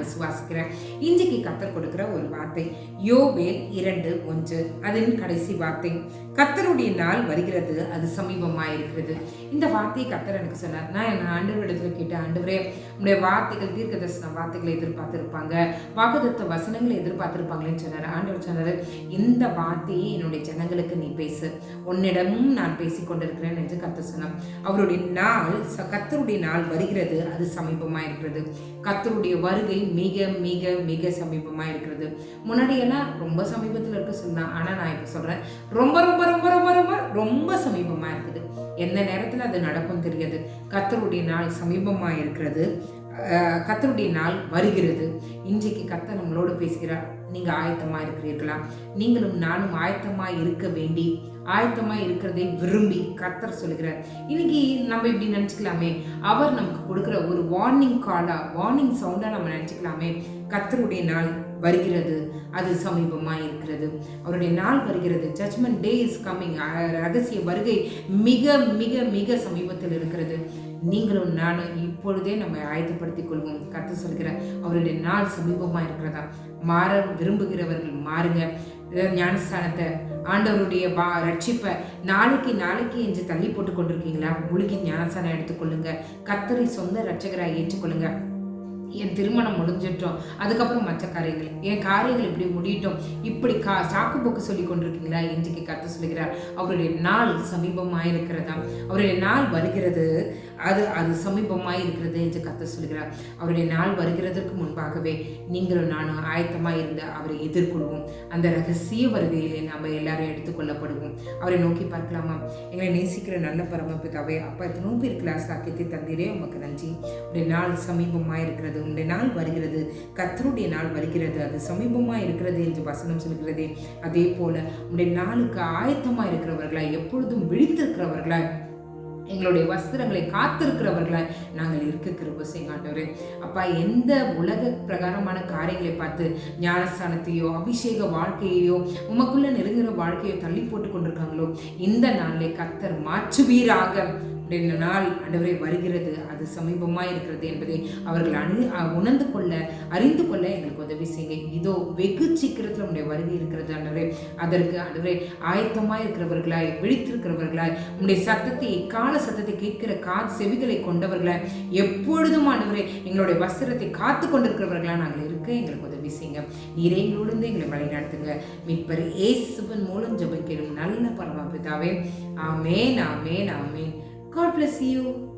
விசுவாசிக்கிறேன் இன்றைக்கு கத்தர் கொடுக்குற ஒரு வார்த்தை யோவேல் இரண்டு ஒன்று. அதன் கடைசி வார்த்தை கத்தருடைய நாள் வருகிறது அது சமீபமாக இருக்கிறது. இந்த வார்த்தையை கத்தர் எனக்கு சொன்னார். நான் என் ஆண்டவரிடத்துல கேட்டேன் ஆண்டவரே உடைய வார்த்தைகள் தீர்க்க தரிசன வார்த்தைகளை எதிர்பார்த்துருப்பாங்க. வாக்குதத்த வசனங்களை எதிர்பார்த்துருப்பாங்களேன்னு சொன்னார். ஆண்டவர் சொன்னார் இந்த வார்த்தையை என்னுடைய ஜனங்களுக்கு நீ பேசு. உன்னிடமும் நான் பேசிக்கொண்டிருக்கிறேன் என்று கத்தர் சொன்னார். அவருடைய நாள் கத்தருடைய நாள் வருகிறது அது சமீபமாக இருக்கிறது கத்தருடைய வருகை மிக மிக மிக சமீபமாக இருக்கிறது முன்னாடியெல்லாம் ரொம்ப சமீபத்தில் இருக்க சொன்னேன் ஆனால் நான் இப்போ சொல்கிறேன் ரொம்ப ரொம்ப ரொம்ப ரொம்ப ரொம்ப ரொம்ப சமீபமாக இருக்குது எந்த நேரத்தில் அது நடக்கும் தெரியாது. கத்தருடைய நாள் சமீபமாக இருக்கிறது அஹ், கத்தருடைய நாள் வருகிறது. இன்றைக்கு கத்தர் நம்மளோடு பேசுகிறார். நீங்கள் ஆயத்தமாக இருக்கிறீர்களா நீங்களும் நானும் ஆயத்தமாக இருக்க வேண்டி ஆயத்தமாக இருக்கிறதை விரும்பி கத்தர் சொல்லுகிறார். இன்னைக்கு நம்ம இப்படி நினச்சிக்கலாமே? அவர் நமக்கு கொடுக்குற ஒரு வார்னிங் காலாக வார்னிங் சவுண்டாக நம்ம நினச்சிக்கலாமே? கத்தருடைய நாள் வருகிறது. அது சமீபமாக இருக்கிறது. அவருடைய நாள் வருகிறது. ஜட்மெண்ட் டே இஸ் கம்மிங் ரகசிய வருகை மிக மிக மிக சமீபத்தில் இருக்கிறது. நீங்களும் நானும் இப்பொழுதே நம்ம ஆயத்தப்படுத்திக் கொள்வோம். கற்று சொல்கிற அவருடைய நாள் சமீபமாக இருக்கிறதா? மாற விரும்புகிறவர்கள் மாறுங்க. ஞானஸ்தானத்தை ஆண்டவருடைய வா ரட்சிப்பை நாளைக்கு நாளைக்கு என்று தள்ளி போட்டு கொண்டிருக்கீங்களா? முழுகி ஞானஸ்தானம் எடுத்துக்கொள்ளுங்க கத்தரை சொந்த ரட்சகராக ஏற்றுக்கொள்ளுங்க. என் திருமணம் முடிஞ்சிட்டோம். அதுக்கப்புறம் மற்ற காரியங்கள். என் காரியங்கள் இப்படி முடியட்டும். இப்படி கா சாக்கு போக்கு சொல்லி கொண்டிருக்கீங்களா? இன்றைக்கு கத்த சொல்கிறார் அவருடைய நாள் சமீபமாக இருக்கிறதா அவருடைய நாள் வருகிறது. அது அது சமீபமாக இருக்கிறது என்று கத்த சொல்கிறார் அவருடைய நாள் வருகிறதற்கு முன்பாகவே நீங்களும் நானும் ஆயத்தமாக இருந்து அவரை எதிர்கொள்வோம். அந்த ரகசிய வருகையிலே நாம் எல்லாரும் எடுத்துக்கொள்ளப்படுவோம். அவரை நோக்கி பார்க்கலாமா? எங்களை நேசிக்கிற நல்ல பரமபிதாவே அப்பா எத்தனோ பேர் கிளாஸ் ஆக்கியத்தை தந்தீரே. உமக்கு நன்றி. உடைய நாள் சமீபமாக இருக்கிறது உன்னுடைய நாள் வருகிறது. கத்தருடைய நாள் வருகிறது. அது சமீபமாக இருக்கிறது என்று வசனம் சொல்கிறதே அதே போல உன்னுடைய நாளுக்கு ஆயத்தமாக இருக்கிறவர்களா எப்பொழுதும் விழித்திருக்கிறவர்களா எங்களுடைய வஸ்திரங்களை காத்திருக்கிறவர்களாய் நாங்கள் இருக்க கிருப செய்யாண்டவரே அப்பா எந்த உலக பிரகாரமான காரியங்களை பார்த்து ஞானஸ்தானத்தையோ அபிஷேக வாழ்க்கையையோ உமக்குள்ள நெருங்குற வாழ்க்கையோ தள்ளி போட்டு கொண்டிருக்காங்களோ இந்த நாளிலே கத்தர் மாற்றுவீராக. அப்படின்ற நாள் ஆண்டவரே வருகிறது. அது சமீபமாக இருக்கிறது என்பதை அவர்கள் அணி உணர்ந்து கொள்ள அறிந்து கொள்ள எங்களுக்கு உதவி செய்யுங்க. இதோ வெகு சீக்கிரத்தில் உடைய வருகை இருக்கிறது ஆண்டவரே அதற்கு ஆண்டவரே ஆயத்தமாக இருக்கிறவர்களாய் விழித்திருக்கிறவர்களாய் உடைய சத்தத்தை கால சத்தத்தை கேட்கிற கா செவிகளை கொண்டவர்களாய் எப்பொழுதும் ஆண்டவரே எங்களுடைய வஸ்திரத்தை காத்து கொண்டிருக்கிறவர்களாக நாங்கள் இருக்க எங்களுக்கு உதவி செய்யுங்க. நீரே எங்களோடு எங்களை வழிநடத்துங்க. மீட்பர் ஏசுவன் மூலம் ஜபிக்கிறோம். நல்ல பரமபிதாவே. ஆமேன் ஆமேன் ஆமேன். God bless you.